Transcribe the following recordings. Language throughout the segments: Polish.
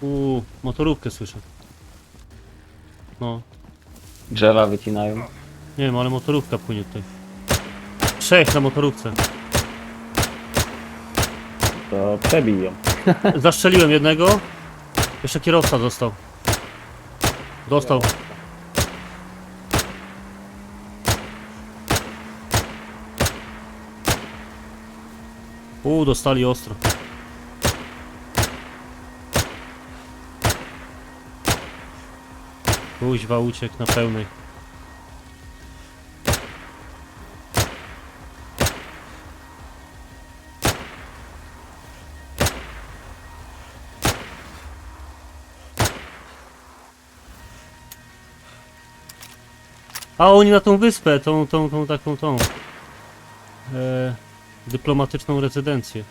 Uuu, motorówkę słyszę. No, Drzewa wycinają. nie wiem, ale motorówka płynie tutaj. Trzech na motorówce. To przebiją. Zastrzeliłem jednego. Jeszcze kierowca dostał. Dostał. Uuu, dostali ostro. Kuźwa uciekł na pełnej. A oni na tą wyspę, tą, tą, tą taką, tą. E, dyplomatyczną rezydencję.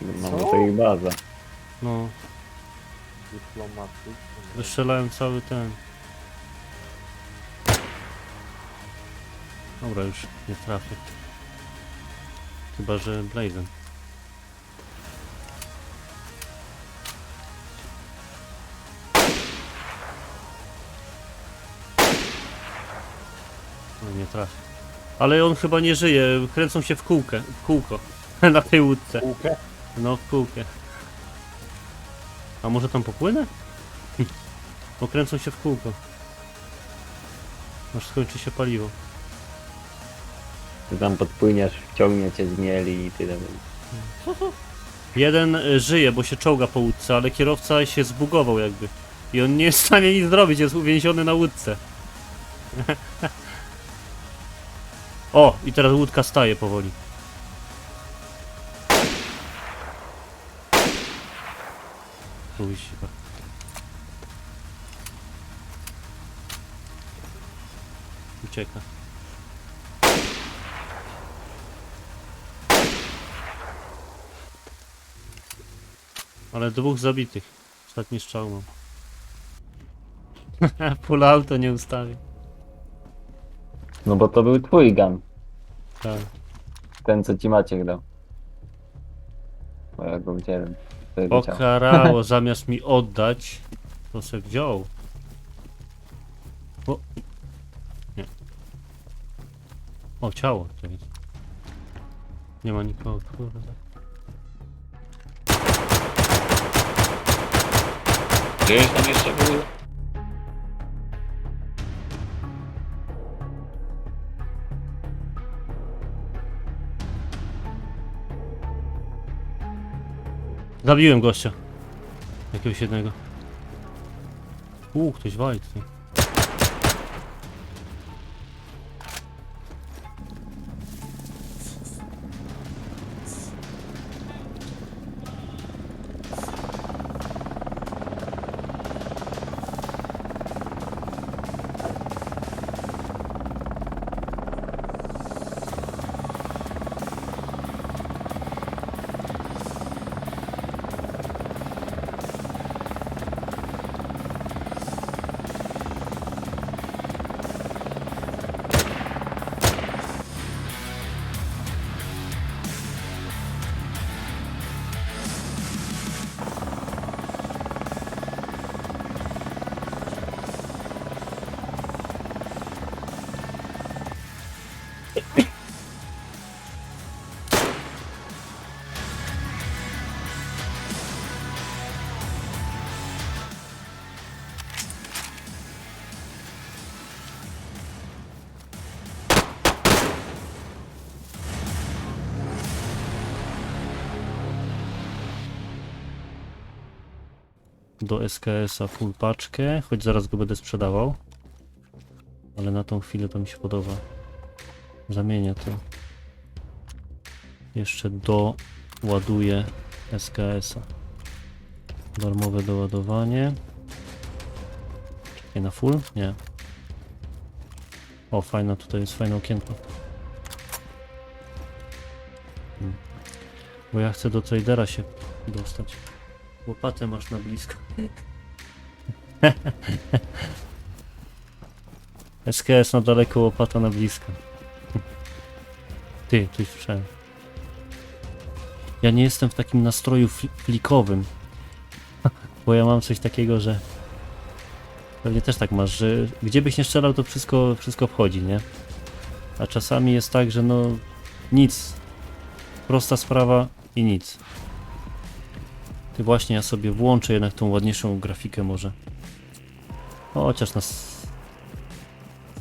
No Co? to ich baza. No, Dyplomatyczny. wystrzelałem cały ten. Dobra, już nie trafię. Chyba, że Blazen. No nie trafię. Ale on chyba nie żyje, kręcą się w kółkę, w kółko. Na tej łódce. Kółkę? No, w kółkę. A może tam popłynę? Bo kręcą się w kółko. Aż skończy się paliwo. Ty tam podpłyniesz, wciągnie cię z mieli i tyle. Jeden y, żyje, bo się czołga po łódce, ale kierowca się zbugował jakby. I on nie jest w stanie nic zrobić, jest uwięziony na łódce. o, i teraz łódka staje powoli. Kuźwa. Ucieka. Ale dwóch zabitych. Ostatni strzał mam. Full auto nie ustawię. No bo to był twój gun. Tak. Ten co ci Maciek dał. Bo ja go wziąłem. To jego ciało. Okarało, zamiast mi oddać, to se wziął. O. Nie. O, ciało to jest. Nie ma nikogo, kurde. Gdzieś tam jeszcze był? Zabiłem gościa. Jakiegoś jednego. Uuu, ktoś wali tutaj. Do SKS-a full paczkę, choć zaraz go będę sprzedawał. Ale na tą chwilę to mi się podoba. Zamienię to. Jeszcze doładuję SKS-a. Darmowe doładowanie. Nie na full? Nie. O, fajna, tutaj jest fajne okienko. Hmm. Bo ja chcę do tradera się dostać. Łopatę masz na blisko. SKS na daleko, łopata na blisko. Ty, coś słyszałem. Ja nie jestem w takim nastroju fli- flikowym. Bo ja mam coś takiego, że pewnie też tak masz, że gdzie byś nie strzelał, to wszystko, wszystko wchodzi, nie? A czasami jest tak, że no nic. Prosta sprawa i nic. Ty właśnie ja sobie włączę jednak tą ładniejszą grafikę może. Chociaż na s-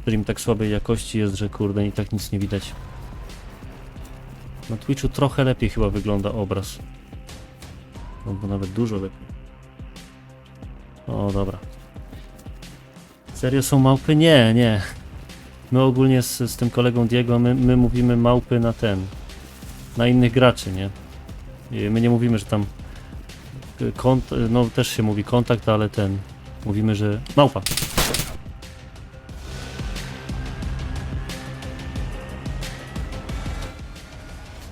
stream tak słabej jakości jest, że kurde i tak nic nie widać. Na Twitchu trochę lepiej chyba wygląda obraz. Albo nawet dużo lepiej. O, dobra. Serio są małpy? Nie, nie. My ogólnie z, z tym kolegą Diego, my, my mówimy małpy na ten. Na innych graczy, nie? I my nie mówimy, że tam y, kont, no też się mówi kontakt, ale ten. Mówimy, że małpa.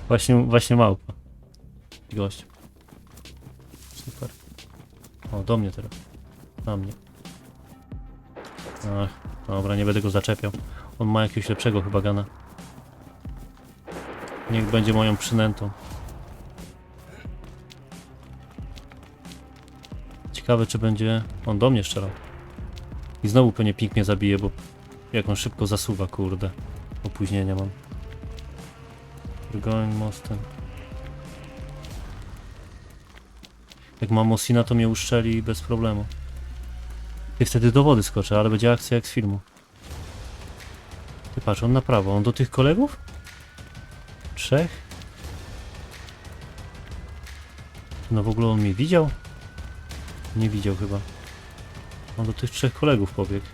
Właśnie, właśnie małpa. Gość. Super. O, do mnie teraz. Na mnie. Ach, dobra, nie będę go zaczepiał. On ma jakiegoś lepszego chyba gana. Niech będzie moją przynętą. Ciekawe, czy będzie on do mnie strzelał. I znowu pewnie ping mnie zabije, bo jak on szybko zasuwa, kurde. Opóźnienia mam. Going mostem. Jak mam Mosina, to mnie uszczeli bez problemu. I wtedy do wody skoczę, ale będzie akcja jak z filmu. Ty patrz, on na prawo. On do tych kolegów? Trzech? No w ogóle on mnie widział? Nie widział chyba. On do tych trzech kolegów pobiegł.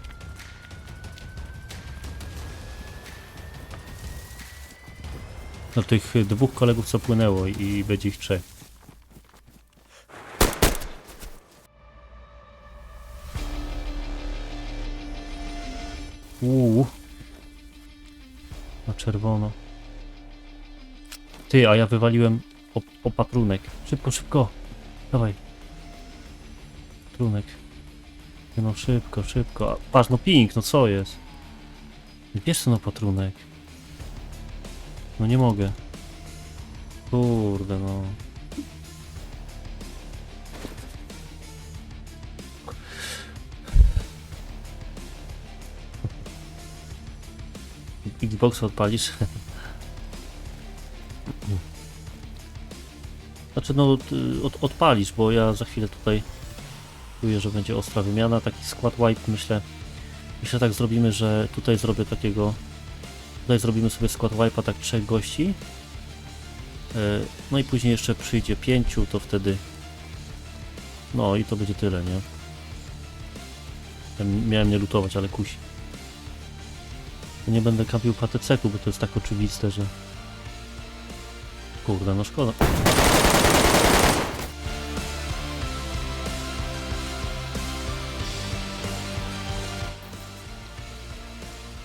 Do tych dwóch kolegów co płynęło i, będzie ich trzech. Uuu. Na czerwono. Ty, a ja wywaliłem op opatrunek. Szybko, szybko. Dawaj. Trunek. No szybko, szybko. A, patrz, no ping, no co jest? Bierz ten opatrunek. No nie mogę. Kurde, no. Xbox odpalisz? Znaczy no od, odpalisz, bo ja za chwilę tutaj czuję, że będzie ostra wymiana, taki skład wipe myślę. Myślę tak zrobimy, że tutaj zrobię takiego tutaj zrobimy sobie skład wipe'a tak trzech gości. E, No i później jeszcze przyjdzie pięciu, to wtedy no i to będzie tyle, nie? Miałem nie lutować, ale kusi. Nie będę kampił pateceku, bo to jest tak oczywiste, że... Kurde, no szkoda.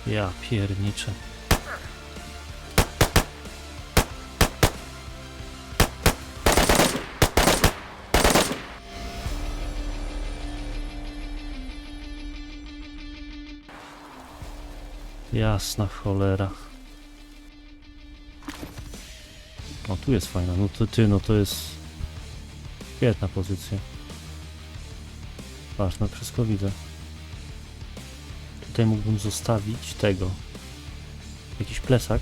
Ja pierniczę. Jasna cholera. O, tu jest fajna. No to ty, no to jest świetna pozycja. Patrz, no wszystko widzę. Tutaj mógłbym zostawić tego. Jakiś plesak.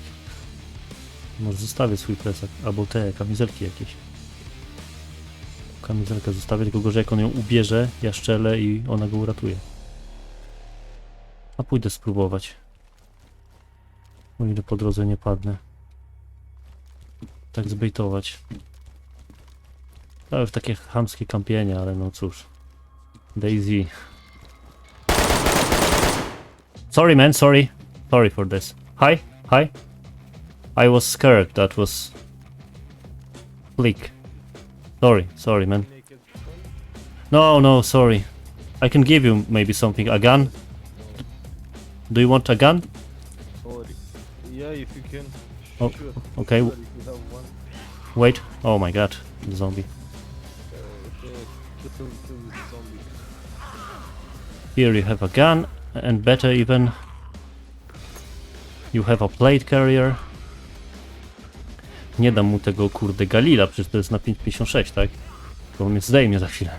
Może zostawię swój plesak. Albo te kamizelki jakieś. Kamizelkę zostawię, tylko gorzej jak on ją ubierze, ja szczelę i ona go uratuje. A pójdę spróbować. O ile po drodze nie padnę. Tak zbejtować. Ale w takie chamskie kampienie, ale no cóż. Daisy. Sorry man, sorry. Sorry for this. Hi, hi. I was scared that was flick. Sorry, sorry man. No, no, sorry. I can give you maybe something. A gun? Do you want a gun? Can. Oh. Okay, one, wait. Oh my god, the zombie. kill, kill zombie. Here you have a gun, and better even, you have a plate carrier. Nie dam mu tego kurde Galila, przecież to jest na 5.56, tak? To on mnie zdejmie za chwilę.